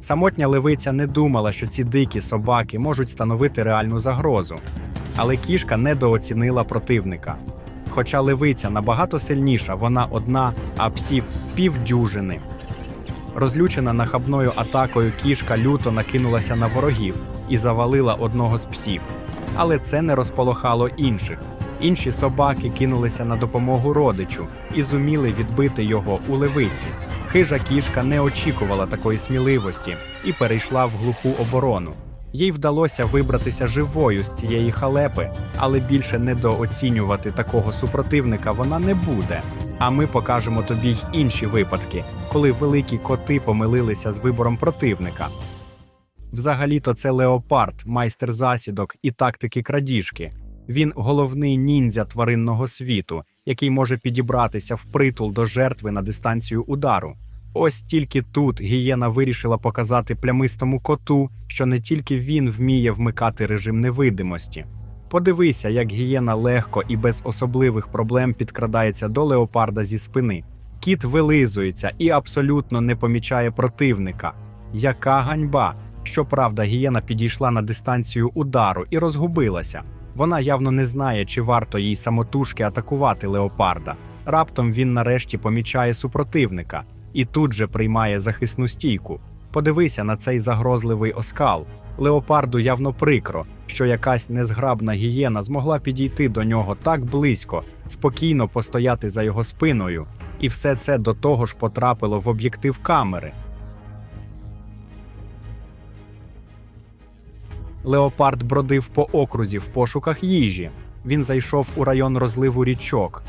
Самотня левиця не думала, що ці дикі собаки можуть становити реальну загрозу. Але кішка недооцінила противника. Хоча левиця набагато сильніша, вона одна, а псів півдюжини. Розлючена нахабною атакою кішка люто накинулася на ворогів і завалила одного з псів. Але це не розполохало інших. Інші собаки кинулися на допомогу родичу і зуміли відбити його у левиці. Хижа кішка не очікувала такої сміливості і перейшла в глуху оборону. Їй вдалося вибратися живою з цієї халепи, але більше недооцінювати такого супротивника вона не буде. А ми покажемо тобі й інші випадки, коли великі коти помилилися з вибором противника. Взагалі-то це леопард, майстер засідок і тактики крадіжки. Він головний ніндзя тваринного світу, який може підібратися впритул до жертви на дистанцію удару. Ось тільки тут гієна вирішила показати плямистому коту, що не тільки він вміє вмикати режим невидимості. Подивися, як гієна легко і без особливих проблем підкрадається до леопарда зі спини. Кіт вилизується і абсолютно не помічає противника. Яка ганьба! Щоправда, гієна підійшла на дистанцію удару і розгубилася. Вона явно не знає, чи варто їй самотужки атакувати леопарда. Раптом він нарешті помічає супротивника і тут же приймає захисну стійку. Подивися на цей загрозливий оскал. Леопарду явно прикро, що якась незграбна гієна змогла підійти до нього так близько, спокійно постояти за його спиною, і все це до того ж потрапило в об'єктив камери. Леопард бродив по окрузі в пошуках їжі. Він зайшов у район розливу річок.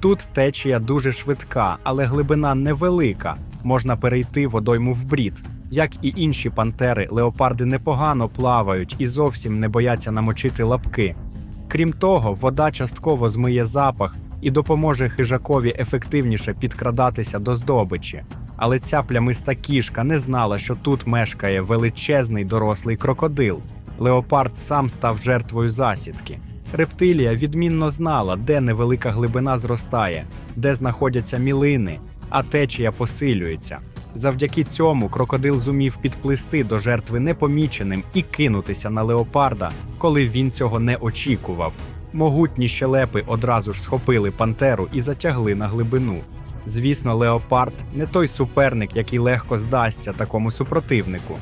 Тут течія дуже швидка, але глибина невелика. Можна перейти водойму в брід. Як і інші пантери, леопарди непогано плавають і зовсім не бояться намочити лапки. Крім того, вода частково змиє запах і допоможе хижакові ефективніше підкрадатися до здобичі. Але ця плямиста кішка не знала, що тут мешкає величезний дорослий крокодил. Леопард сам став жертвою засідки. Рептилія відмінно знала, де невелика глибина зростає, де знаходяться мілини, а течія посилюється. Завдяки цьому крокодил зумів підплисти до жертви непоміченим і кинутися на леопарда, коли він цього не очікував. Могутні щелепи одразу ж схопили пантеру і затягли на глибину. Звісно, леопард не той суперник, який легко здасться такому супротивнику.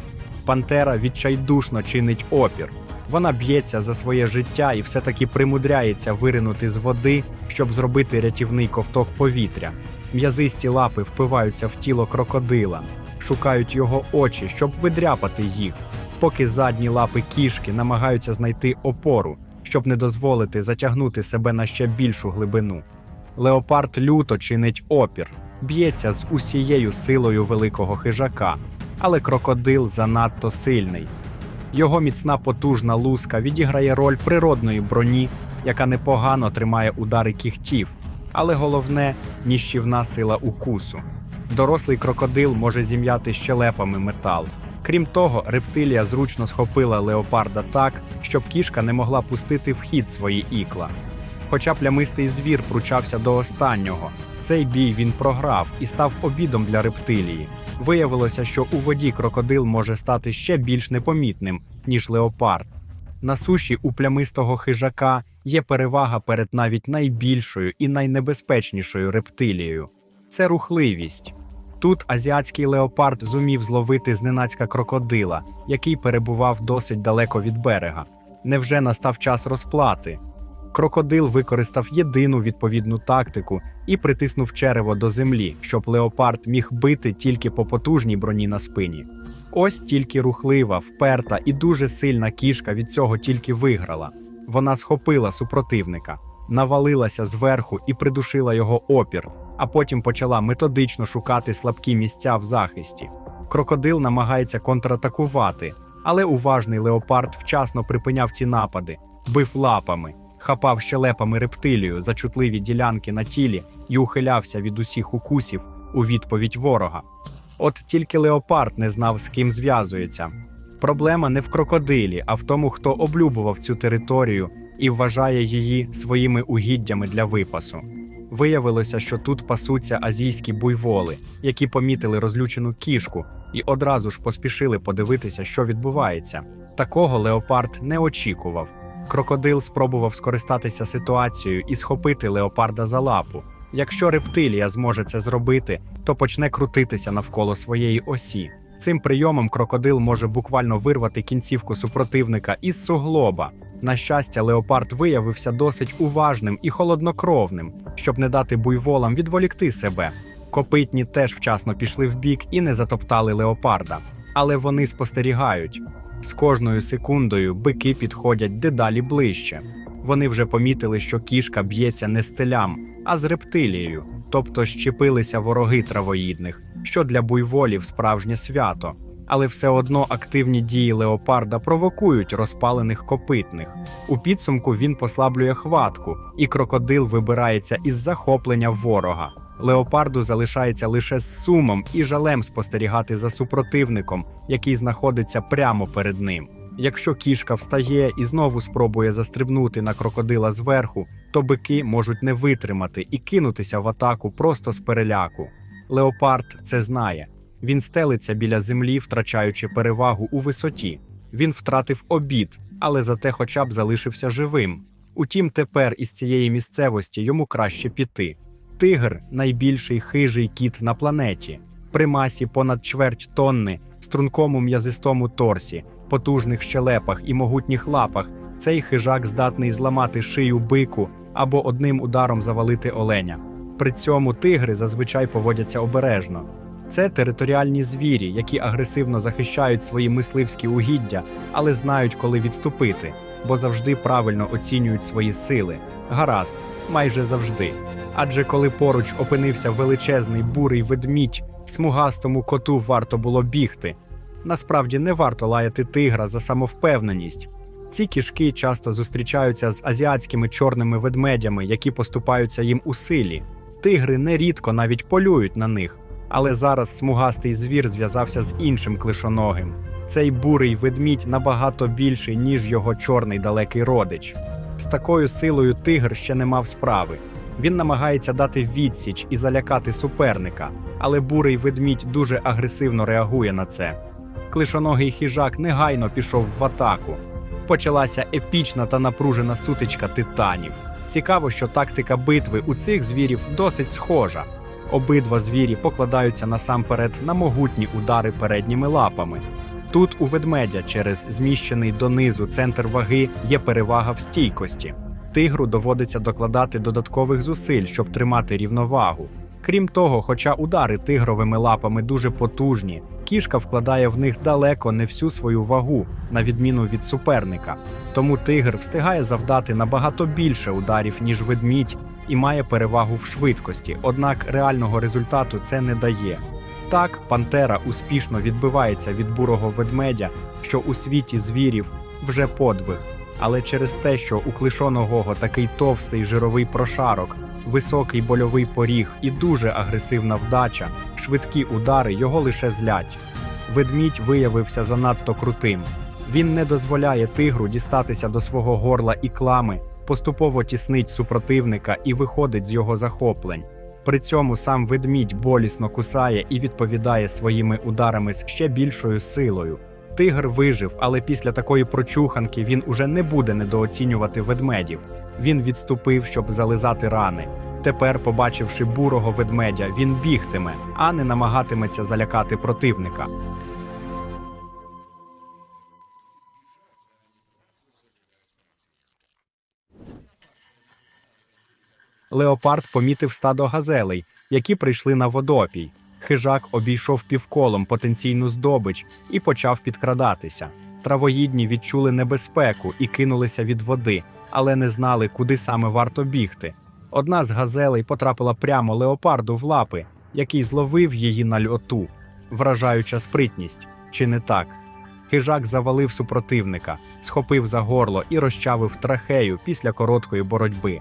Пантера відчайдушно чинить опір. Вона б'ється за своє життя і все-таки примудряється виринути з води, щоб зробити рятівний ковток повітря. М'язисті лапи впиваються в тіло крокодила, шукають його очі, щоб видряпати їх, поки задні лапи кішки намагаються знайти опору, щоб не дозволити затягнути себе на ще більшу глибину. Леопард люто чинить опір, б'ється з усією силою великого хижака, але крокодил занадто сильний. Його міцна потужна луска відіграє роль природної броні, яка непогано тримає удари кігтів, але головне ніщівна сила укусу. Дорослий крокодил може зім'яти щелепами метал. Крім того, рептилія зручно схопила леопарда так, щоб кішка не могла пустити в хід свої ікла. Хоча плямистий звір пручався до останнього, цей бій він програв і став обідом для рептилії. Виявилося, що у воді крокодил може стати ще більш непомітним, ніж леопард. На суші у плямистого хижака є перевага перед навіть найбільшою і найнебезпечнішою рептилією це рухливість. Тут азіатський леопард зумів зловити зненацька крокодила, який перебував досить далеко від берега. Невже настав час розплати? Крокодил використав єдину відповідну тактику і притиснув черево до землі, щоб леопард міг бити тільки по потужній броні на спині. Ось тільки рухлива, вперта і дуже сильна кішка від цього тільки виграла. Вона схопила супротивника, навалилася зверху і придушила його опір, а потім почала методично шукати слабкі місця в захисті. Крокодил намагається контратакувати, але уважний леопард вчасно припиняв ці напади, бив лапами, хапав щелепами рептилію за чутливі ділянки на тілі і ухилявся від усіх укусів у відповідь ворога. От тільки леопард не знав, з ким зв'язується. Проблема не в крокодилі, а в тому, хто облюбував цю територію і вважає її своїми угіддями для випасу. Виявилося, що тут пасуться азійські буйволи, які помітили розлючену кішку і одразу ж поспішили подивитися, що відбувається. Такого леопард не очікував. Крокодил спробував скористатися ситуацією і схопити леопарда за лапу. Якщо рептилія зможе це зробити, то почне крутитися навколо своєї осі. Цим прийомом крокодил може буквально вирвати кінцівку супротивника із суглоба. На щастя, леопард виявився досить уважним і холоднокровним, щоб не дати буйволам відволікти себе. Копитні теж вчасно пішли вбік і не затоптали леопарда, але вони спостерігають. З кожною секундою бики підходять дедалі ближче. Вони вже помітили, що кішка б'ється не з телям, а з рептилією, тобто щепилися вороги травоїдних, що для буйволів справжнє свято. Але все одно активні дії леопарда провокують розпалених копитних. У підсумку він послаблює хватку, і крокодил вибирається із захоплення ворога. Леопарду залишається лише з сумом і жалем спостерігати за супротивником, який знаходиться прямо перед ним. Якщо кішка встає і знову спробує застрибнути на крокодила зверху, то бики можуть не витримати і кинутися в атаку просто з переляку. Леопард це знає. Він стелиться біля землі, втрачаючи перевагу у висоті. Він втратив обід, але зате хоча б залишився живим. Утім, тепер із цієї місцевості йому краще піти. Тигр найбільший хижий кіт на планеті, при масі понад чверть тонни, стрункому м'язистому торсі, потужних щелепах і могутніх лапах. Цей хижак здатний зламати шию бику або одним ударом завалити оленя. При цьому тигри зазвичай поводяться обережно. Це територіальні звірі, які агресивно захищають свої мисливські угіддя, але знають, коли відступити, бо завжди правильно оцінюють свої сили. Гаразд, майже завжди. Адже коли поруч опинився величезний бурий ведмідь, смугастому коту варто було бігти. Насправді не варто лаяти тигра за самовпевненість. Ці кішки часто зустрічаються з азіатськими чорними ведмедями, які поступаються їм у силі. Тигри нерідко навіть полюють на них. Але зараз смугастий звір зв'язався з іншим клишоногим. Цей бурий ведмідь набагато більший, ніж його чорний далекий родич. З такою силою тигр ще не мав справи. Він намагається дати відсіч і залякати суперника, але бурий ведмідь дуже агресивно реагує на це. Клишоногий хижак негайно пішов в атаку. Почалася епічна та напружена сутичка титанів. Цікаво, що тактика битви у цих звірів досить схожа. Обидва звірі покладаються насамперед на могутні удари передніми лапами. Тут у ведмедя через зміщений донизу центр ваги є перевага в стійкості. Тигру доводиться докладати додаткових зусиль, щоб тримати рівновагу. Крім того, хоча удари тигровими лапами дуже потужні, кішка вкладає в них далеко не всю свою вагу, на відміну від суперника. Тому тигр встигає завдати набагато більше ударів, ніж ведмідь, і має перевагу в швидкості, однак реального результату це не дає. Так, пантера успішно відбивається від бурого ведмедя, що у світі звірів вже подвиг. Але через те, що у клишоногого такий товстий жировий прошарок, високий больовий поріг і дуже агресивна вдача, швидкі удари його лише злять. Ведмідь виявився занадто крутим. Він не дозволяє тигру дістатися до свого горла і клами, поступово тіснить супротивника і виходить з його захоплень. При цьому сам ведмідь болісно кусає і відповідає своїми ударами з ще більшою силою. Тигр вижив, але після такої прочуханки він уже не буде недооцінювати ведмедів. Він відступив, щоб зализати рани. Тепер, побачивши бурого ведмедя, він бігтиме, а не намагатиметься залякати противника. Леопард помітив стадо газелей, які прийшли на водопій. Хижак обійшов півколом потенційну здобич і почав підкрадатися. Травоїдні відчули небезпеку і кинулися від води, але не знали, куди саме варто бігти. Одна з газелей потрапила прямо леопарду в лапи, який зловив її на льоту. Вражаюча спритність, чи не так? Хижак завалив супротивника, схопив за горло і розчавив трахею після короткої боротьби.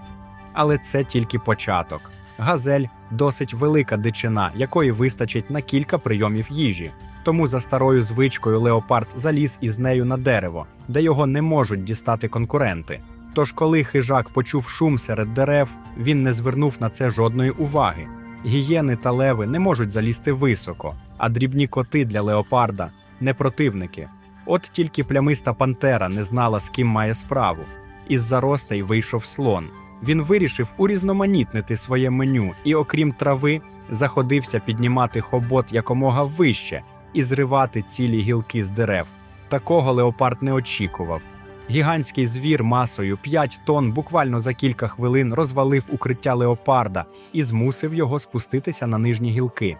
Але це тільки початок. Газель досить велика дичина, якої вистачить на кілька прийомів їжі. Тому за старою звичкою леопард заліз із нею на дерево, де його не можуть дістати конкуренти. Тож, коли хижак почув шум серед дерев, він не звернув на це жодної уваги. Гієни та леви не можуть залізти високо, а дрібні коти для леопарда не противники. От тільки плямиста пантера не знала, з ким має справу. Із заростей вийшов слон. Він вирішив урізноманітнити своє меню і, окрім трави, заходився піднімати хобот якомога вище і зривати цілі гілки з дерев. Такого леопард не очікував. Гігантський звір масою 5 тонн буквально за кілька хвилин розвалив укриття леопарда і змусив його спуститися на нижні гілки.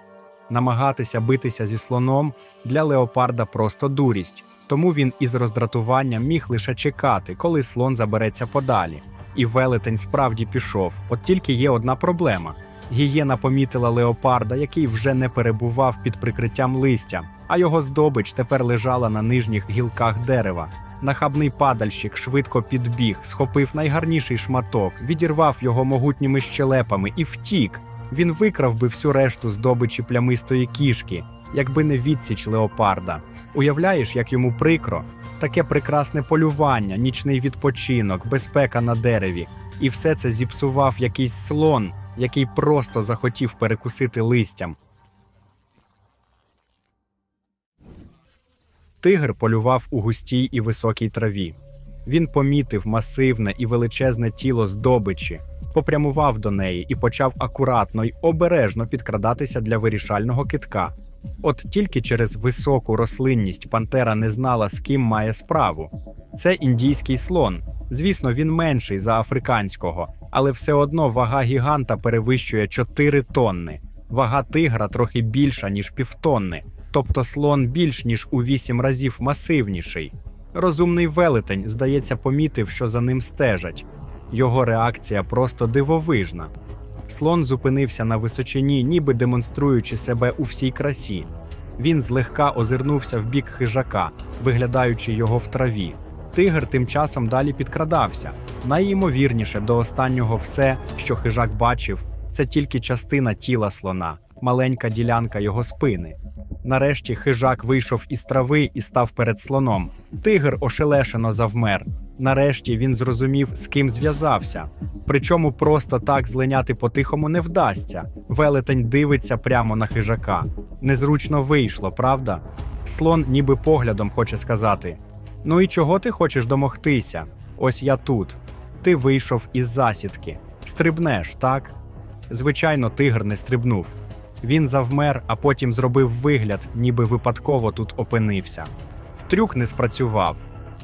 Намагатися битися зі слоном для леопарда просто дурість, тому він із роздратуванням міг лише чекати, коли слон забереться подалі. І велетень справді пішов. От тільки є одна проблема. Гієна помітила леопарда, який вже не перебував під прикриттям листя, а його здобич тепер лежала на нижніх гілках дерева. Нахабний падальщик швидко підбіг, схопив найгарніший шматок, відірвав його могутніми щелепами і втік. Він викрав би всю решту здобичі плямистої кішки, якби не відсіч леопарда. Уявляєш, як йому прикро? Таке прекрасне полювання, нічний відпочинок, безпека на дереві. І все це зіпсував якийсь слон, який просто захотів перекусити листям. Тигр полював у густій і високій траві. Він помітив масивне і величезне тіло здобичі, попрямував до неї і почав акуратно й обережно підкрадатися для вирішального китка. От тільки через високу рослинність пантера не знала, з ким має справу. Це індійський слон. Звісно, він менший за африканського, але все одно вага гіганта перевищує 4 тонни. Вага тигра трохи більша, ніж півтонни, тобто слон більш ніж у 8 разів масивніший. Розумний велетень, здається, помітив, що за ним стежать. Його реакція просто дивовижна. Слон зупинився на височині, ніби демонструючи себе у всій красі. Він злегка озирнувся в бік хижака, виглядаючи його в траві. Тигр тим часом далі підкрадався. Найімовірніше до останнього все, що хижак бачив, це тільки частина тіла слона, маленька ділянка його спини. Нарешті хижак вийшов із трави і став перед слоном. Тигр ошелешено завмер. Нарешті він зрозумів, з ким зв'язався. Причому просто так злиняти по-тихому не вдасться. Велетень дивиться прямо на хижака. Незручно вийшло, правда? Слон ніби поглядом хоче сказати: Ну і чого ти хочеш домогтися? Ось я тут. Ти вийшов із засідки. Стрибнеш, так? Звичайно, тигр не стрибнув. Він завмер, а потім зробив вигляд, ніби випадково тут опинився. Трюк не спрацював.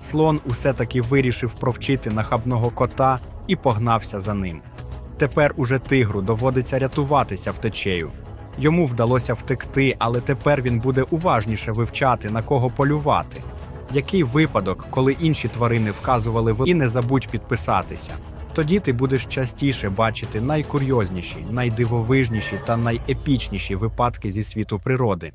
Слон усе таки вирішив провчити нахабного кота і погнався за ним. Тепер уже тигру доводиться рятуватися втечею. Йому вдалося втекти, але тепер він буде уважніше вивчати, на кого полювати. Який випадок, коли інші тварини вказували в і не забудь підписатися. Тоді ти будеш частіше бачити найкурйозніші, найдивовижніші та найепічніші випадки зі світу природи.